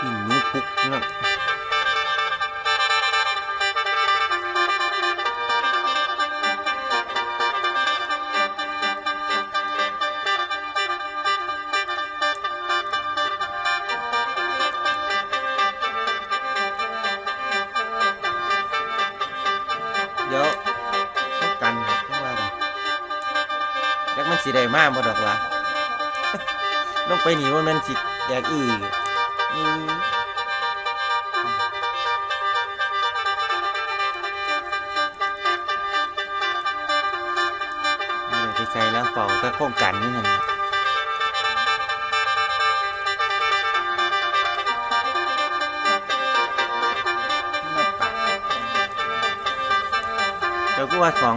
ปิ้งูพุกนะครัเดี๋ยวกันจังว่าล้วมันสีแดงมากบ่ดอกวะต้องไปหนีว่ามันสีแดงอีก ไปใส่แล้วเป่าก็โค้งกันนี่นั่นเจ้ากูว่าสอง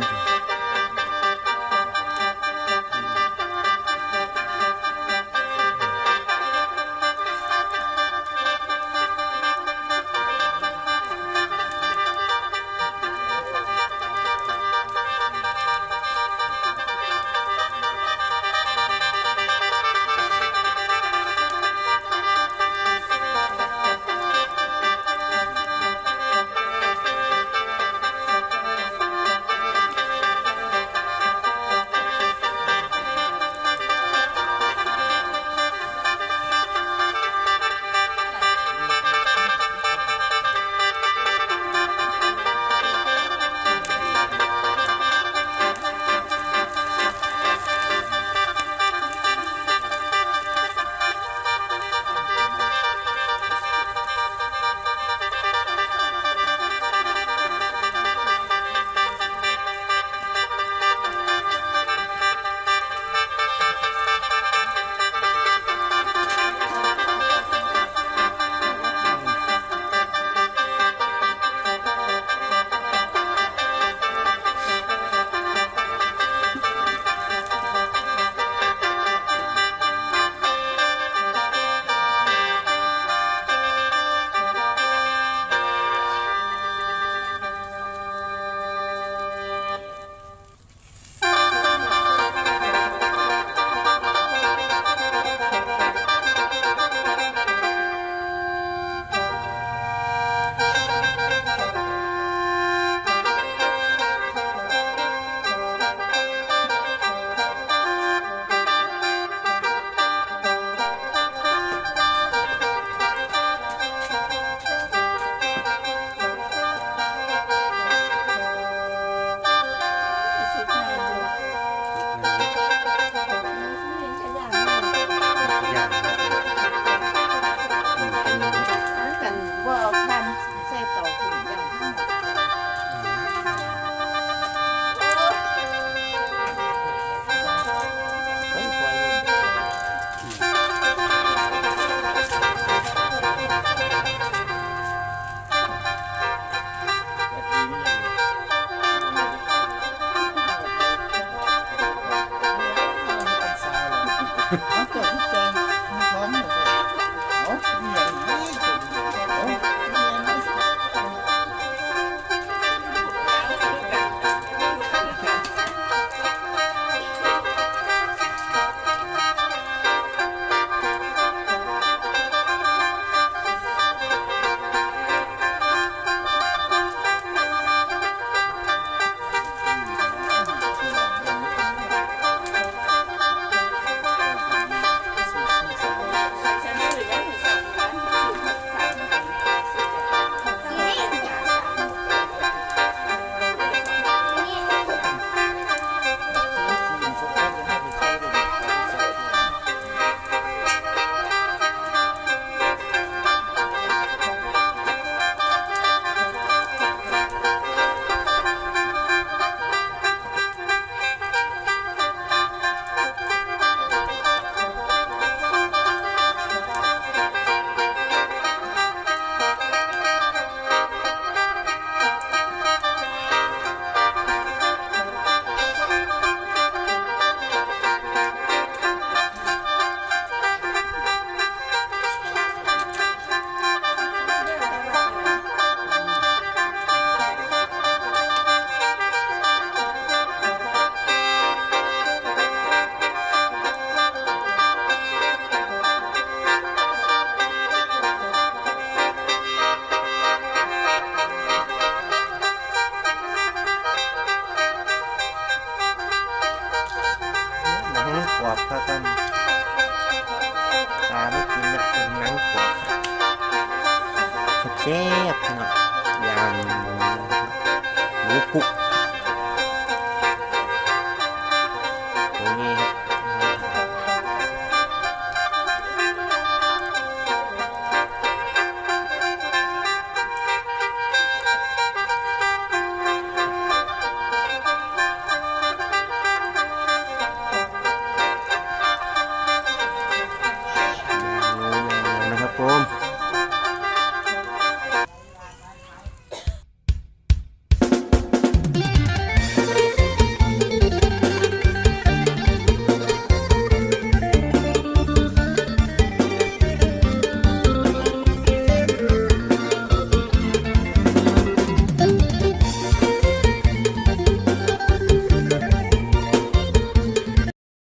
อบเขาต้นตาไม่กินนะเป็นนังกบเจ็บเนาะยำหมูคุก